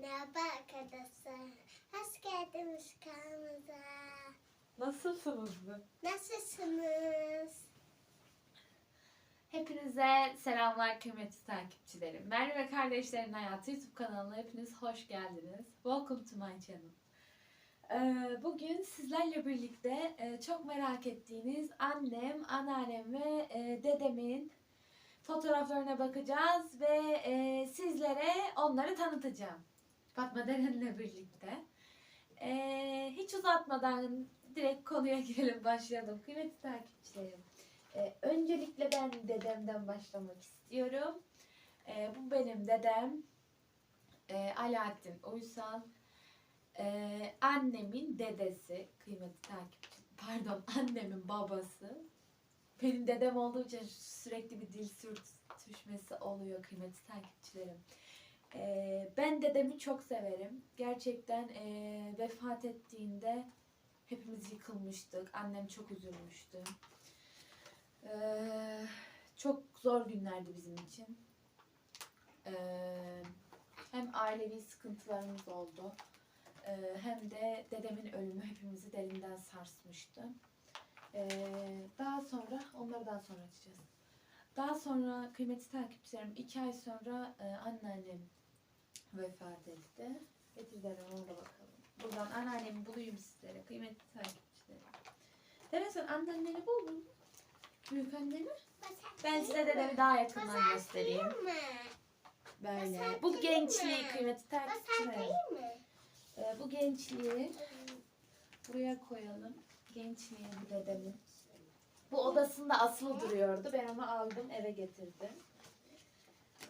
Merhaba arkadaşlar. Hoş geldiniz kanalımıza. Nasılsınız? Nasılsınız? Hepinize selamlar kıymetli takipçilerim. Merve ve Kardeşlerin Hayatı YouTube kanalına hepiniz hoş geldiniz. Welcome to my channel. Ee, Bugün sizlerle birlikte e, çok merak ettiğiniz annem, anneannem ve e, dedemin fotoğraflarına bakacağız ve e, sizlere onları tanıtacağım. Fatma Deren'le birlikte. Ee, Hiç uzatmadan direkt konuya girelim başlayalım kıymetli takipçilerim. Ee, öncelikle ben dedemden başlamak istiyorum. Ee, bu benim dedem ee, Alaaddin Uysal. Ee, annemin dedesi, kıymetli takipçi, pardon annemin babası. Benim dedem olduğu için sürekli bir dil sürtüşmesi oluyor kıymetli takipçilerim. Ee, ben dedemi çok severim. Gerçekten ee, vefat ettiğinde hepimiz yıkılmıştık. Annem çok üzülmüştü. Ee, çok zor günlerdi bizim için. Ee, hem ailevi sıkıntılarımız oldu. ee, hem de dedemin ölümü hepimizi derinden sarsmıştı. Ee, daha sonra, onları daha sonra açacağız. Daha sonra kıymetli takipçilerim iki ay sonra e, anneannem vefat etti. Getirdiler ona da bakalım. Buradan anneannemi bulayım sizlere kıymetli takipçilerim. Deren sen anneanneni buldun? Büyük anneni. Ben size dedemi daha yakından göstereyim. Böyle. Bu gençliği kıymetli takipçilerim. Ee, bu gençliği buraya koyalım. Gençliği bu dedemin. Bu odasında asılı duruyordu. Ben onu aldım eve getirdim.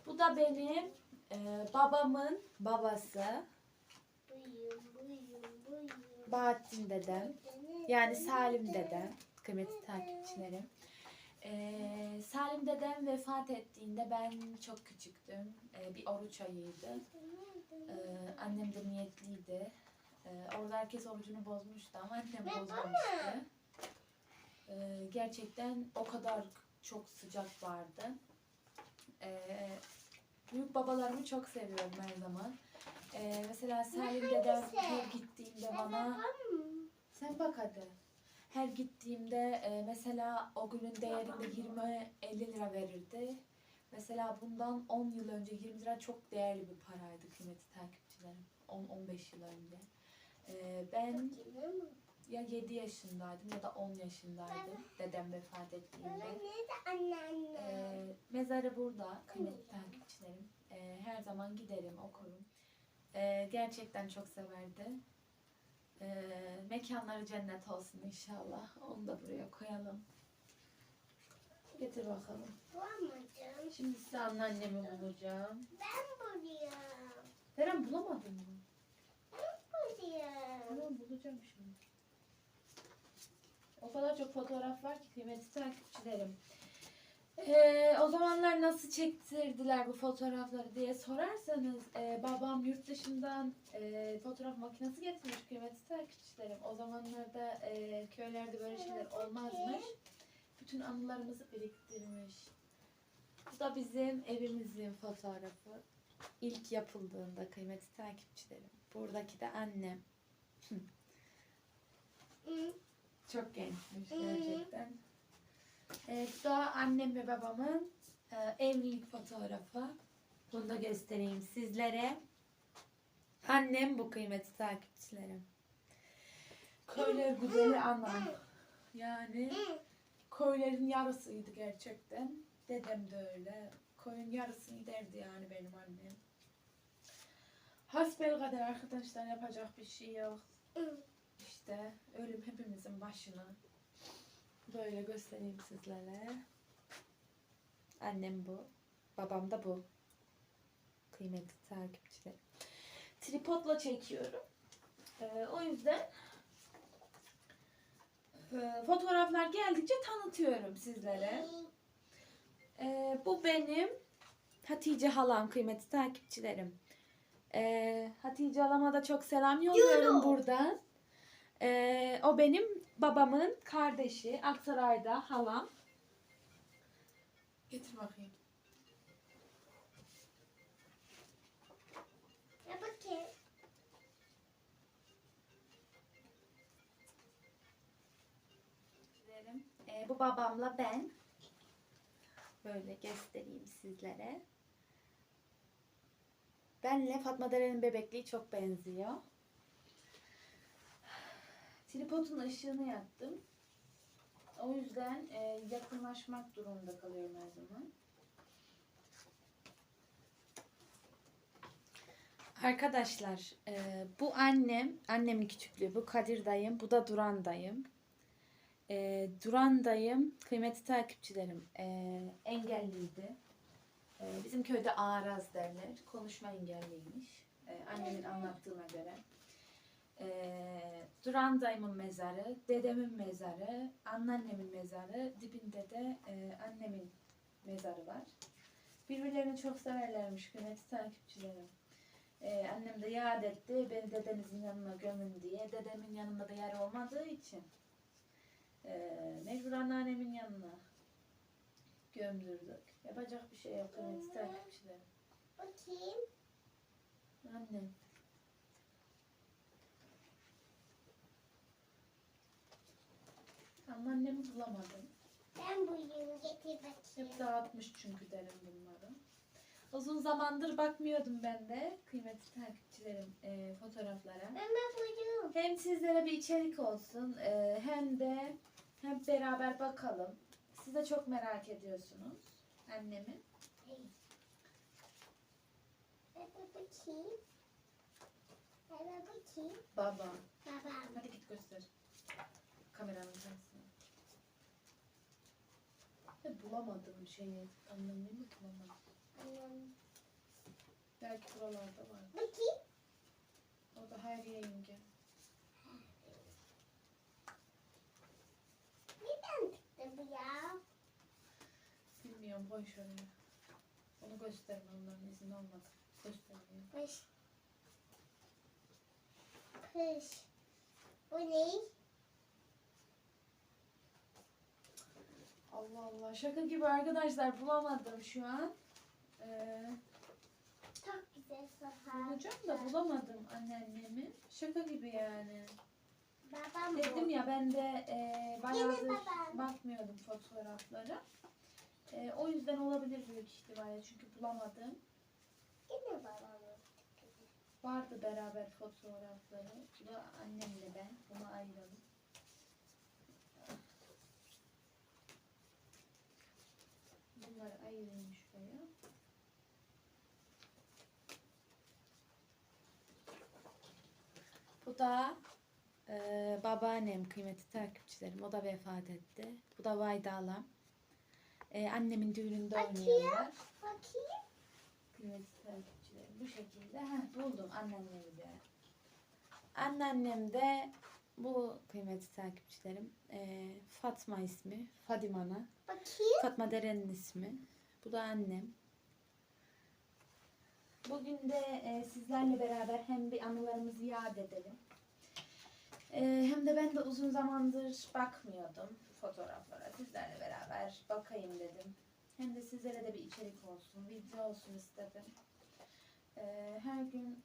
Bu da benim e, babamın babası. Bahattin dedem. Yani Salim dedem. Kıymetli takipçilerim. Ee, Salim dedem vefat ettiğinde ben çok küçüktüm. Ee, bir oruç ayıydı. Ee, annem de niyetliydi. Ee, orada herkes orucunu bozmuştu ama annem bozmamıştı. Ee, gerçekten o kadar çok sıcak vardı. Ee, büyük babalarımı çok seviyorum her zaman. Ee, mesela Salim dedem her gittiğinde bana sen bak hadi. Her gittiğimde e, mesela o günün değerinde 20-50 lira verirdi. Mesela bundan 10 yıl önce 20 lira çok değerli bir paraydı kıymetli takipçilerim. 10-15 yıl önce. E, ben ya 7 yaşındaydım ya da 10 yaşındaydım dedem vefat ettiğinde. Nerede anneanne? E, mezarı burada kıymetli takipçilerim. E, her zaman giderim okurum. E, gerçekten çok severdi. E, mekanları cennet olsun inşallah. Onu da buraya koyalım. Getir bakalım. Bulamadım. Şimdi size anneannemi bulacağım. Ben buluyorum. Deren bulamadın mı? Buluyorum. Tamam bulacağım şimdi. O kadar çok fotoğraf var ki kıymetli takipçilerim. Ee, o zamanlar nasıl çektirdiler bu fotoğrafları diye sorarsanız e, babam yurt dışından e, fotoğraf makinesi getirmiş kıymetli takipçilerim. O zamanlarda e, köylerde böyle şeyler olmazmış. Bütün anılarımızı biriktirmiş. Bu da bizim evimizin fotoğrafı. İlk yapıldığında kıymetli takipçilerim. Buradaki de annem. Çok gençmiş gerçekten. Ee, bu da annem ve babamın e, evlilik fotoğrafı. Bunu da göstereyim sizlere. Annem bu kıymetli takipçilerim. Köyler güzeli anam. Yani köylerin yarısıydı gerçekten. Dedem de öyle. Koyun yarısını giderdi yani benim annem. Hasbel kadar arkadaşlar yapacak bir şey yok. İşte ölüm hepimizin başına. Böyle göstereyim sizlere. Annem bu. Babam da bu. Kıymetli takipçiler. Tripodla çekiyorum. Ee, o yüzden e, fotoğraflar geldikçe tanıtıyorum sizlere. Ee, bu benim Hatice halam kıymetli takipçilerim. Ee, Hatice halama da çok selam yolluyorum buradan. Ee, o benim babamın kardeşi. Aksaray'da halam. Getir bakayım. Bakayım. Ee, bu babamla ben. Böyle göstereyim sizlere. Benle Fatma Dere'nin bebekliği çok benziyor. Tripodun ışığını yaktım. O yüzden e, yakınlaşmak durumunda kalıyorum her zaman. Arkadaşlar e, bu annem, annemin küçüklüğü, bu Kadir dayım, bu da Duran dayım. E, Duran dayım, kıymetli takipçilerim, e, engelliydi. E, bizim köyde ağraz derler, konuşma engelliymiş. E, annemin anlattığına göre. E, Duran dayımın mezarı, dedemin mezarı, anneannemin mezarı, dibinde de e, annemin mezarı var. Birbirlerini çok severlermiş kıymetli takipçilerim. Ee, annem de yad etti beni dedenizin yanına gömün diye. Dedemin yanında da yer olmadığı için ee, mecbur anneannemin yanına gömdürdük. Yapacak bir şey yok kıymetli takipçilerim. Bakayım. Annem. Ama annemi bulamadım. Ben buyum getir bakayım. Hep dağıtmış çünkü derim bunları. Uzun zamandır bakmıyordum ben de kıymetli takipçilerim e, fotoğraflara. Ben ben buyum. Hem sizlere bir içerik olsun e, hem de hep beraber bakalım. Siz de çok merak ediyorsunuz annemi. Ben ben bakayım. Ben bakayım. Baba. Babam. Hadi git göster. Kameranın karşısına. Ya bulamadım şeyi. Annemi bulamadım. Annem. Belki buralarda var. Bakayım. O da her yenge. Neden çıktı bu ya? Bilmiyorum boş ver. Onu gösterme onların izni olmadı. Göstermiyor. Kış. Kış. Bu ne? Allah Allah şaka gibi arkadaşlar bulamadım şu an. Ee, Çok güzel bulacağım da bulamadım anneannemi. Şaka gibi yani. Babam Dedim bu. ya ben de e, bayağıdır babam. bakmıyordum fotoğraflara. E, o yüzden olabilir büyük ihtimalle çünkü bulamadım. Yine babam. Vardı beraber fotoğrafları. Bu da annemle ben. Bunu ayıralım. Bunları ayırayım şuraya. Bu da e, babaannem kıymetli takipçilerim. O da vefat etti. Bu da Vaydalam. E, annemin düğününde Bakayım. oynuyorlar. Bakayım. Kıymetli takipçilerim bu şekilde. Heh, buldum anneannemi de. Anneannem de bu kıymetli takipçilerim. Ee, Fatma ismi. Fadimana. Bakayım. Fatma Deren'in ismi. Bu da annem. Bugün de e, sizlerle beraber hem bir anılarımızı yad edelim. E, hem de ben de uzun zamandır bakmıyordum fotoğraflara. Sizlerle beraber bakayım dedim. Hem de sizlere de bir içerik olsun, video olsun istedim. E, her gün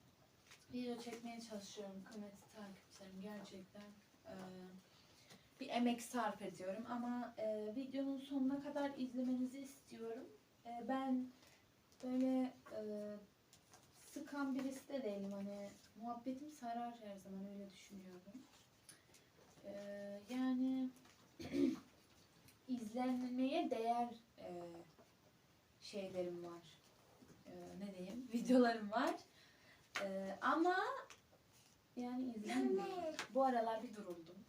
video çekmeye çalışıyorum kıymetli takipçilerim gerçekten. E, bir emek sarf ediyorum ama e, videonun sonuna kadar izlemenizi istiyorum. E, ben böyle e, sıkan birisi de değilim hani muhabbetim sarar her zaman öyle düşünüyorum. E, yani izlenmeye değer e, şeylerim var. E, ne diyeyim? Videolarım var. E, ama yani izlenmiyor. Bu aralar bir duruldum.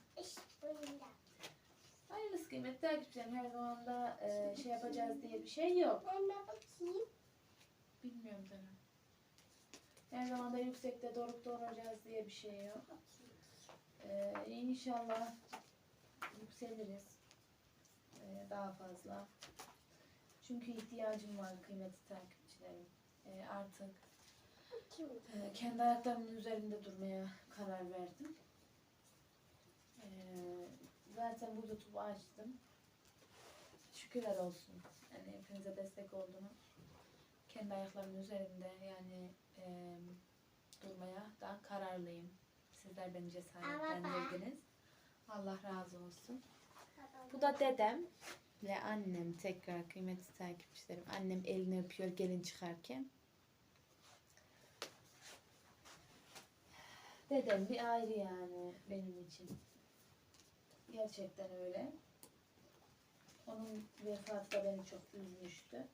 Hayırlısı kıymetli takipçilerim. Her zaman da e, şey yapacağız diye bir şey yok. Ben bakayım. Bilmiyorum Deren. Her zaman da yüksekte dorukta olacağız diye bir şey yok. E, inşallah yükseliriz. E, daha fazla. Çünkü ihtiyacım var kıymetli takipçilerim. E, artık Bakayım. e, kendi ayaklarımın üzerinde durmaya karar verdim. E, zaten bu YouTube'u açtım. Şükürler olsun. Yani hepinize destek oldunuz. Kendi ayaklarımın üzerinde yani e, durmaya da kararlıyım. Sizler beni cesaretlendirdiniz. Allah razı olsun. Bu da dedem ve annem tekrar kıymetli takipçilerim. Annem elini öpüyor gelin çıkarken. Dedem bir ayrı yani benim için. Gerçekten öyle. Onun vefatı da beni çok üzmüştü.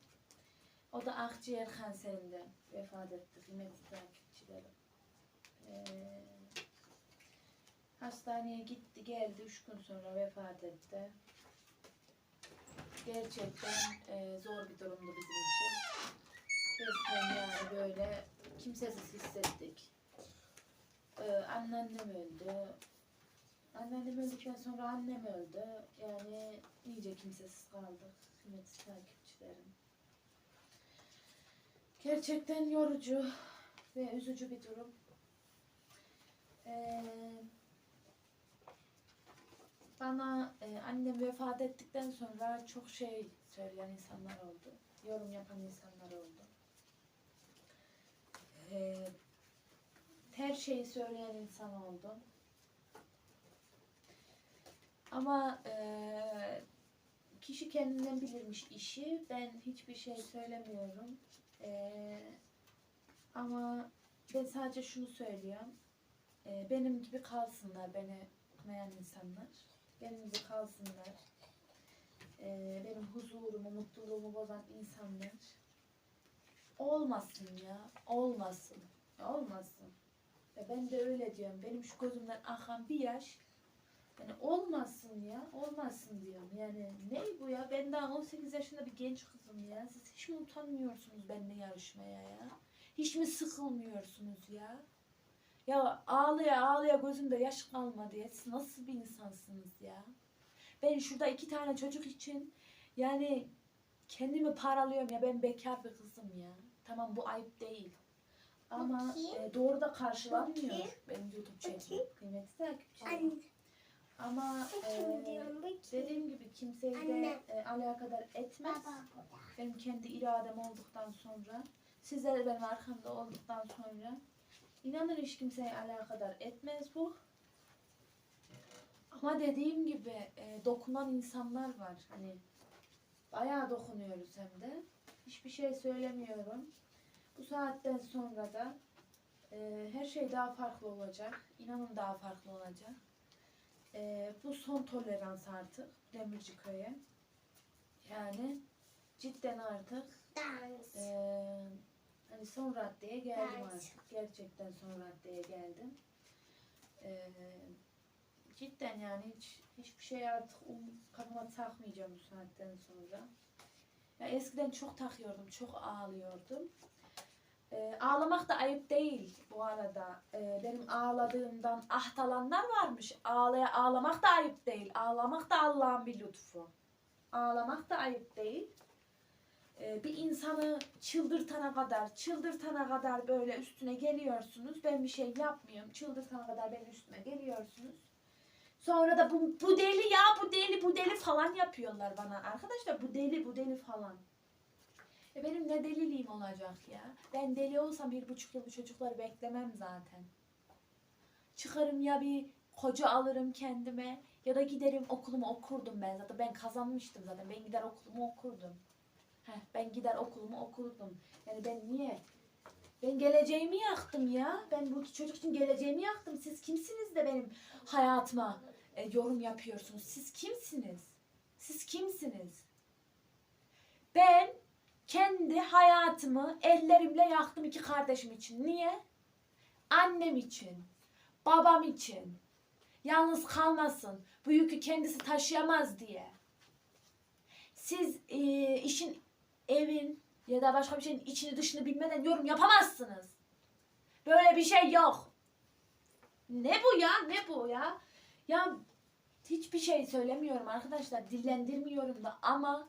O da akciğer kanserinden vefat etti kıymetli takipçilerim. Ee, hastaneye gitti geldi üç gün sonra vefat etti. Gerçekten e, zor bir durumdu bizim için. Resmen yani böyle kimsesiz hissettik. Ee, anneannem öldü. Anneannem öldükten sonra annem öldü. Yani iyice kimsesiz kaldık. Kıymetli takipçilerim. Gerçekten yorucu ve üzücü bir durum. Ee, bana e, annem vefat ettikten sonra çok şey söyleyen insanlar oldu. Yorum yapan insanlar oldu. Ee, her şeyi söyleyen insan oldu. Ama eee, kişi kendinden bilirmiş işi. Ben hiçbir şey söylemiyorum. Eee, ama ben sadece şunu söylüyorum. Eee, benim gibi kalsınlar beni kınayan insanlar. Benim gibi kalsınlar. Eee, benim huzurumu, mutluluğumu bozan insanlar. Olmasın ya. Olmasın. Olmasın. Ya ben de öyle diyorum. Benim şu gözümden akan bir yaş yani olmasın ya. Olmasın diyorum. Yani ne bu ya? Ben daha 18 yaşında bir genç kızım ya. Siz hiç mi utanmıyorsunuz benimle yarışmaya ya? Hiç mi sıkılmıyorsunuz ya? Ya ağlaya ağlaya gözümde yaş kalmadı ya. Siz nasıl bir insansınız ya? Ben şurada iki tane çocuk için yani kendimi paralıyorum ya. Ben bekar bir kızım ya. Tamam bu ayıp değil. Ama Bakayım. e, doğru da karşılanmıyor Bakayım. benim YouTube. Bakayım. Kıymetli takipçilerim. Anne. Ama Bakayım e, diyorum. Bakayım. dediğim gibi kimseyi de Anne. e, alakadar etmez. Baba burada. Benim kendi iradem olduktan sonra, sizler de benim arkamda olduktan sonra inanın hiç kimseyi alakadar etmez bu. Ama dediğim gibi e, dokunan insanlar var. Hani bayağı dokunuyoruz hem de. Hiçbir şey söylemiyorum. Bu saatten sonra da e, her şey daha farklı olacak. İnanın daha farklı olacak. E, bu son tolerans artık Demirci köye. Yani cidden artık Dans. ee, hani son raddeye geldim Evet. artık. Gerçekten son raddeye geldim. Ee, cidden yani hiç hiçbir şey artık um, kafama takmayacağım bu saatten sonra. Ya eskiden çok takıyordum, çok ağlıyordum. Ee, ağlamak da ayıp değil bu arada. Ee, benim ağladığımdan ahtalanlar varmış. Ağlaya ağlamak da ayıp değil. Ağlamak da Allah'ın bir lütfu. Ağlamak da ayıp değil e, bir insanı çıldırtana kadar, çıldırtana kadar böyle üstüne geliyorsunuz. Ben bir şey yapmıyorum. Çıldırtana kadar benim üstüme geliyorsunuz. Sonra da bu, bu deli ya, bu deli, bu deli falan yapıyorlar bana. Arkadaşlar bu deli, bu deli falan. E benim ne deliliğim olacak ya? Ben deli olsam bir buçuk yıl bu çocukları beklemem zaten. Çıkarım ya bir koca alırım kendime ya da giderim okulumu okurdum ben zaten. Ben kazanmıştım zaten. Ben gider okulumu okurdum. Heh, ben gider okulumu okurdum. Yani ben niye? Ben geleceğimi yaktım ya. Ben bu çocuk için geleceğimi yaktım. Siz kimsiniz de benim hayatıma e, yorum yapıyorsunuz? Siz kimsiniz? Siz kimsiniz? Ben kendi hayatımı ellerimle yaktım iki kardeşim için. Niye? Annem için, babam için. Yalnız kalmasın. Bu yükü kendisi taşıyamaz diye. Siz e, işin evin ya da başka bir şeyin içini dışını bilmeden yorum yapamazsınız. Böyle bir şey yok. Ne bu ya? Ne bu ya? Ya hiçbir şey söylemiyorum arkadaşlar. Dillendirmiyorum da ama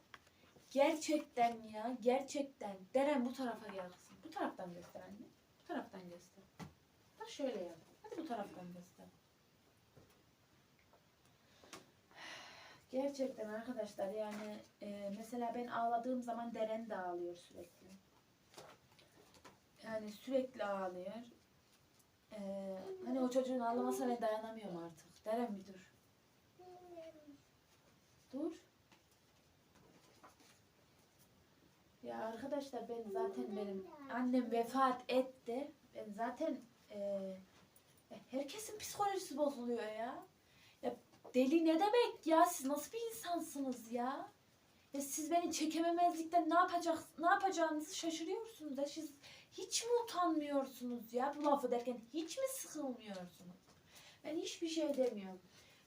gerçekten ya gerçekten Deren bu tarafa gelsin. Bu taraftan göster anne. Bu taraftan göster. Bak şöyle yap. Hadi bu taraftan göster. Gerçekten arkadaşlar yani e, mesela ben ağladığım zaman Deren de ağlıyor sürekli. Yani sürekli ağlıyor. E, hani o çocuğun ağlamasına dayanamıyorum artık. Deren bir dur. Dur. Ya arkadaşlar ben zaten benim annem vefat etti. Ben zaten eee, herkesin psikolojisi bozuluyor ya. Ya deli ne demek ya? Siz nasıl bir insansınız ya? Ya siz beni çekememezlikten ne yapacak ne yapacağınızı şaşırıyorsunuz ya. Siz hiç mi utanmıyorsunuz ya bu lafı derken hiç mi sıkılmıyorsunuz? Ben hiçbir şey demiyorum.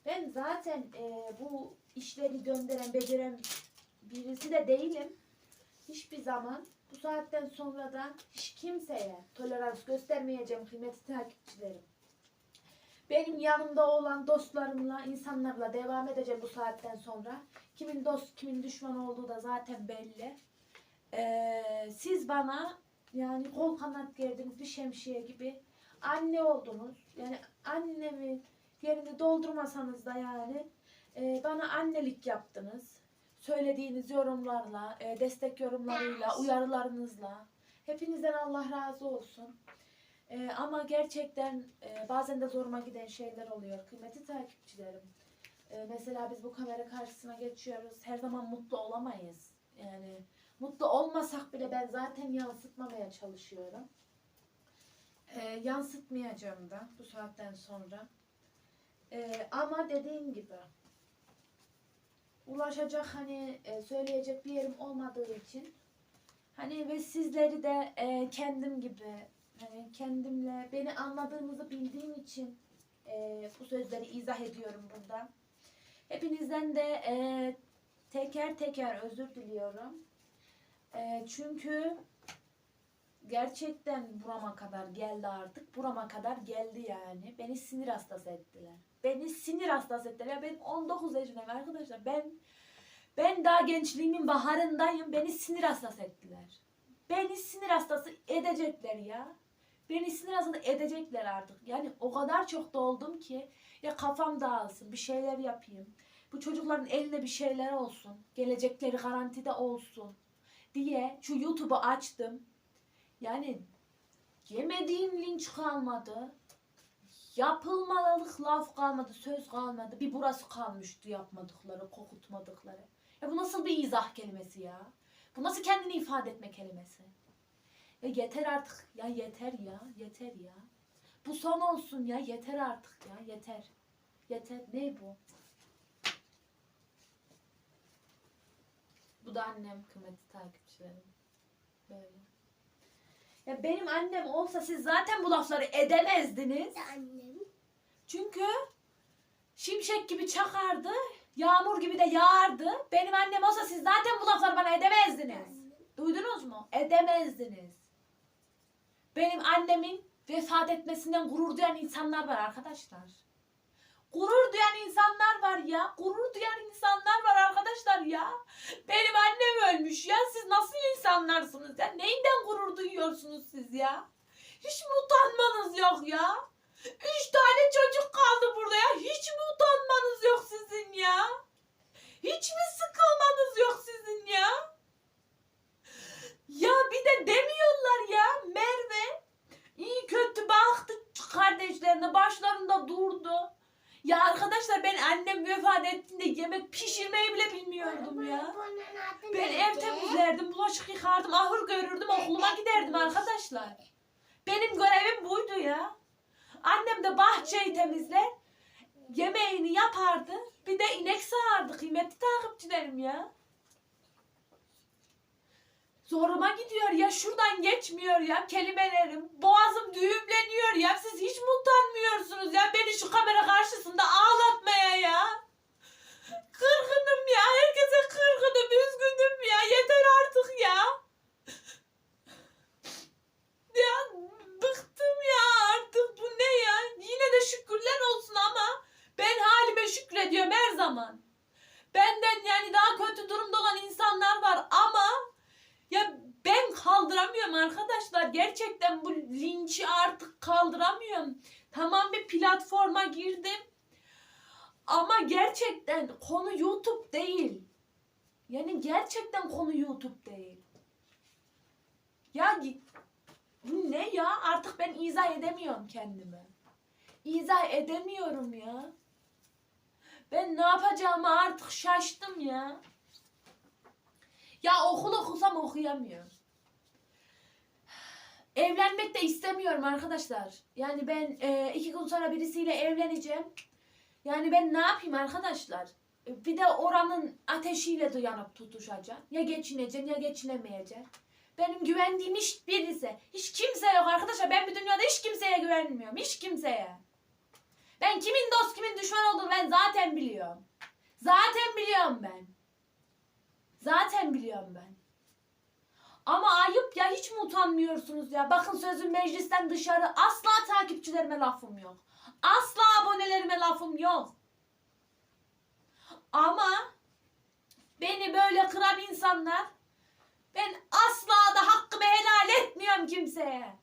Ben zaten eee, bu işleri gönderen, beceren birisi de değilim. Hiçbir zaman bu saatten sonra da hiç kimseye tolerans göstermeyeceğim kıymetli takipçilerim. Benim yanımda olan dostlarımla, insanlarla devam edeceğim bu saatten sonra. Kimin dost, kimin düşman olduğu da zaten belli. Ee, siz bana yani kol kanat gerdiniz bir şemsiye gibi anne oldunuz. Yani annemin yerini doldurmasanız da yani e, bana annelik yaptınız. Söylediğiniz yorumlarla, e, destek yorumlarıyla, uyarılarınızla. Hepinizden Allah razı olsun. E, ama gerçekten e, bazen de zoruma giden şeyler oluyor kıymetli takipçilerim. E, mesela biz bu kamera karşısına geçiyoruz. Her zaman mutlu olamayız. Yani mutlu olmasak bile ben zaten yansıtmamaya çalışıyorum. E, yansıtmayacağım da bu saatten sonra. E, ama dediğim gibi ulaşacak hani e, söyleyecek bir yerim olmadığı için hani ve sizleri de e, kendim gibi hani kendimle beni anladığınızı bildiğim için e, bu sözleri izah ediyorum burada. Hepinizden de e, teker teker özür diliyorum. E, çünkü gerçekten burama kadar geldi artık. Burama kadar geldi yani. Beni sinir hastası ettiler. Beni sinir hastası ettiler. Ben 19 yaşındayım arkadaşlar. Ben ben daha gençliğimin baharındayım. Beni sinir hastası ettiler. Beni sinir hastası edecekler ya. Beni sinir hastası edecekler artık. Yani o kadar çok doldum ki ya kafam dağılsın, bir şeyler yapayım. Bu çocukların eline bir şeyler olsun. Gelecekleri garantide olsun diye şu YouTube'u açtım. Yani yemediğim linç kalmadı. Yapılmalık laf kalmadı, söz kalmadı. Bir burası kalmıştı yapmadıkları, kokutmadıkları. Ya bu nasıl bir izah kelimesi ya? Bu nasıl kendini ifade etme kelimesi? Ya yeter artık. Ya yeter ya. Yeter ya. Bu son olsun ya. Yeter artık ya. Yeter. Yeter. Ne bu? Bu da annem kıymetli takipçilerim. Böyle. Ya benim annem olsa siz zaten bu lafları edemezdiniz. Annem. Çünkü şimşek gibi çakardı, yağmur gibi de yağardı. Benim annem olsa siz zaten bu lafları bana edemezdiniz. Duydunuz mu? Edemezdiniz. Benim annemin vefat etmesinden gurur duyan insanlar var arkadaşlar. Gurur duyan insanlar var ya. Gurur duyan insanlar var arkadaşlar ya. Benim annem ölmüş ya. Siz nasıl insanlarsınız ya? Neyinden gurur duyuyorsunuz siz ya? Hiç mi utanmanız yok ya? Üç tane çocuk kaldı burada ya. Hiç mi utanmanız yok sizin ya? Hiç mi sıkılmanız yok sizin ya? Ya bir de demiyorlar ya Merve iyi kötü baktı kardeşlerine başlarında durdu. Ya arkadaşlar ben annem vefat ettiğinde yemek pişirmeyi bile bilmiyordum ya. Ben ev temizlerdim, bulaşık yıkardım, ahır görürdüm, okuluma giderdim arkadaşlar. Benim görevim buydu ya. Annem de bahçeyi temizler, yemeğini yapardı. Bir de inek sağardı kıymetli takipçilerim ya. Zoruma gidiyor ya şuradan geçmiyor ya kelimelerim. Boğazım düğümleniyor ya. Siz hiç mi utanmıyorsunuz ya beni şu kamera karşısında ağlatmaya ya? Kırgınım ya. Herkese kırgınım, üzgünüm ya. Yeter artık ya. Ya bıktım ya artık. Bu ne ya? Yine de şükürler olsun ama ben halime şükrediyorum her zaman. Benden yani daha kötü durumda olan insanlar var ama ya ben kaldıramıyorum arkadaşlar. Gerçekten bu linçi artık kaldıramıyorum. Tamam bir platforma girdim. Ama gerçekten konu YouTube değil. Yani gerçekten konu YouTube değil. Ya gi- bu ne ya? Artık ben izah edemiyorum kendimi. İzah edemiyorum ya. Ben ne yapacağımı artık şaştım ya. Ya okul okusam okuyamıyorum. Evlenmek de istemiyorum arkadaşlar. Yani ben e, iki gün sonra birisiyle evleneceğim. Yani ben ne yapayım arkadaşlar? E, Bir de oranın ateşiyle de yanıp tutuşacağım. Ya geçineceğim ya geçinemeyeceğim. Benim güvendiğim hiç birisi. Hiç kimse yok arkadaşlar. Ben bu dünyada hiç kimseye güvenmiyorum. Hiç kimseye. Ben kimin dost kimin düşman olduğunu ben zaten biliyorum. Zaten biliyorum ben. Zaten biliyorum ben. Ama ayıp ya hiç mi utanmıyorsunuz ya? Bakın sözüm meclisten dışarı asla takipçilerime lafım yok. Asla abonelerime lafım yok. Ama beni böyle kıran insanlar ben asla da hakkımı helal etmiyorum kimseye.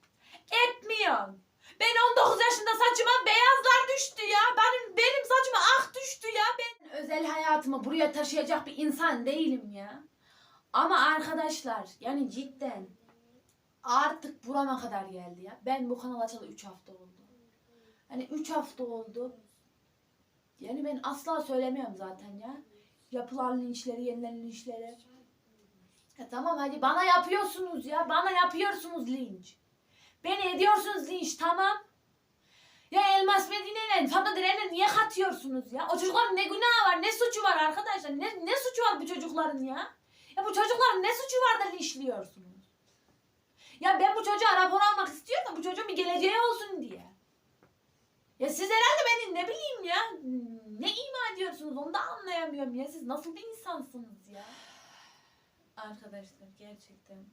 Etmiyorum. Ben 19 yaşında saçıma beyazlar düştü ya. Benim benim saçıma ak düştü ya. Ben özel hayatımı buraya taşıyacak bir insan değilim ya. Ama arkadaşlar yani cidden artık burama kadar geldi ya. Ben bu kanal açalı 3 hafta oldu. Hani 3 hafta oldu. Yani ben asla söylemiyorum zaten ya. Yapılan linçleri, yenilen linçleri. Ya tamam hadi bana yapıyorsunuz ya. Bana yapıyorsunuz linç. Beni ediyorsunuz linç tamam. Ya Elmas Medine'yle Fatma Diren'e niye katıyorsunuz ya? O çocukların ne günahı var, ne suçu var arkadaşlar? Ne, ne suçu var bu çocukların ya? Ya bu çocukların ne suçu var da linçliyorsunuz? Ya ben bu çocuğa rapor almak istiyorum bu çocuğun bir geleceği olsun diye. Ya siz herhalde beni ne bileyim ya ne ima ediyorsunuz onu da anlayamıyorum ya. Siz nasıl bir insansınız ya? Arkadaşlar gerçekten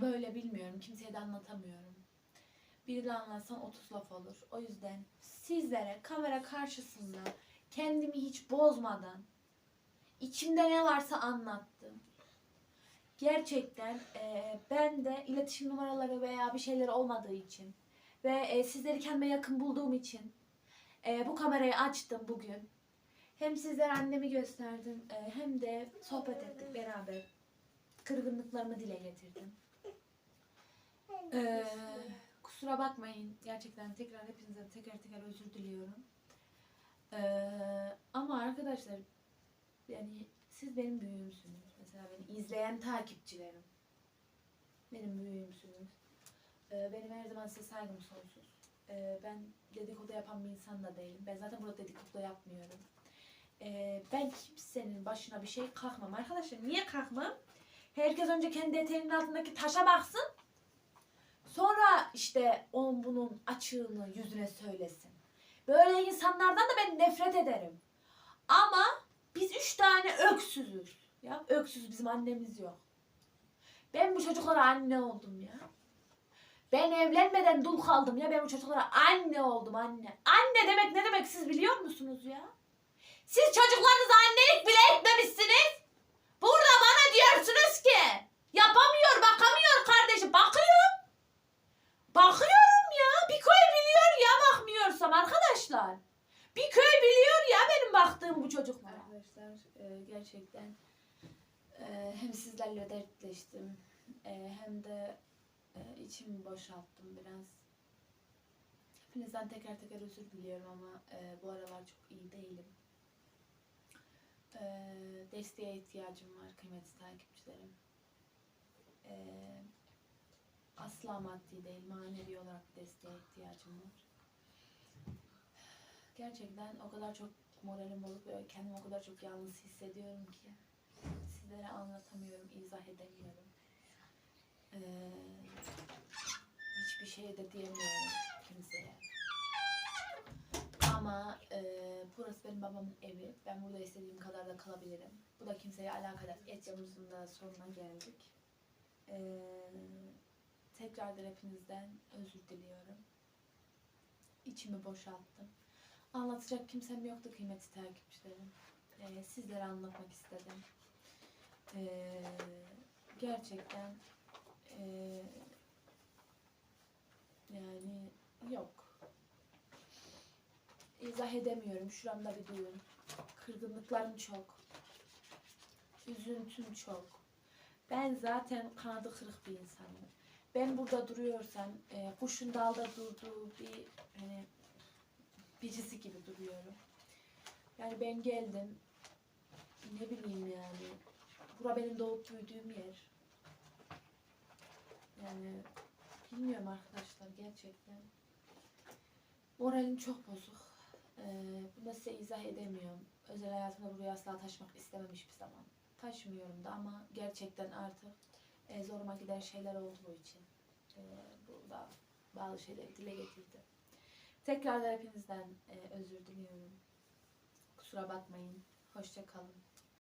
böyle bilmiyorum. Kimseye de anlatamıyorum. Biriyle anlatsan 30 laf olur. O yüzden sizlere kamera karşısında kendimi hiç bozmadan içimde ne varsa anlattım. Gerçekten e, ben de iletişim numaraları veya bir şeyler olmadığı için ve e, sizleri kendime yakın bulduğum için e, bu kamerayı açtım bugün. Hem sizlere annemi gösterdim e, hem de sohbet ettik beraber. Kırgınlıklarımı dile getirdim. Ee, kusura bakmayın. Gerçekten tekrar hepinize teker teker özür diliyorum. Ee, ama arkadaşlar yani siz benim büyüğümsünüz. Mesela beni izleyen takipçilerim. Benim büyüğümsünüz. Ee, benim her zaman size saygım sonsuz. Ee, ben dedikodu yapan bir insan da değilim. Ben zaten burada dedikodu yapmıyorum. Ee, ben kimsenin başına bir şey kalkmam. Arkadaşlar niye kalkmam? Herkes önce kendi eteğinin altındaki taşa baksın. Sonra işte onun bunun açığını yüzüne söylesin. Böyle insanlardan da ben nefret ederim. Ama biz üç tane öksüzüz. Ya öksüz bizim annemiz yok. Ben bu çocuklara anne oldum ya. Ben evlenmeden dul kaldım ya. Ben bu çocuklara anne oldum anne. Anne demek ne demek siz biliyor musunuz ya? Siz çocuklarınıza annelik bile etmemişsiniz. Burada bana diyorsunuz ki yapamıyor, bakamıyor kardeşim. Bakıyorum. Bakıyorum ya. Bir köy biliyor ya bakmıyorsam arkadaşlar. Bir köy biliyor ya benim baktığım bu çocuklara. Arkadaşlar e, gerçekten e, hem sizlerle dertleştim e, hem de e, içimi boşalttım biraz. Hepinizden teker teker özür diliyorum ama e, bu aralar çok iyi değilim. E, desteğe ihtiyacım var kıymetli takipçilerim. E, asla maddi değil, manevi olarak desteğe ihtiyacım var. Gerçekten o kadar çok moralim bozuk ve kendimi o kadar çok yalnız hissediyorum ki sizlere anlatamıyorum, izah edemiyorum. Ee, hiçbir şey de diyemiyorum kimseye. Ama e, burası benim babamın evi. Ben burada istediğim kadar da kalabilirim. Bu da kimseye alakadar etmemizin da sonuna geldik. Ee, tekrardan hepinizden özür diliyorum. İçimi boşalttım. Anlatacak kimsem yoktu kıymetli takipçilerim. Ee, sizlere anlatmak istedim. Ee, gerçekten ee, yani yok. İzah edemiyorum. Şuramda bir duyun. Kırgınlıklarım çok. Üzüntüm çok. Ben zaten kanadı kırık bir insanım. Ben burada duruyorsam e, kuşun dalda durduğu bir hani birisi gibi duruyorum. Yani ben geldim ne bileyim yani bura benim doğup büyüdüğüm yer. Yani bilmiyorum arkadaşlar gerçekten. Moralim çok bozuk. Ee, bunu size izah edemiyorum. Özel hayatımda buraya asla taşımak istemem hiçbir zaman. Taşımıyorum da ama gerçekten artık e, zoruma giden şeyler olduğu için e, burada bazı şeyleri dile getirdi. Tekrardan hepinizden e, özür diliyorum. Kusura bakmayın. Hoşça kalın.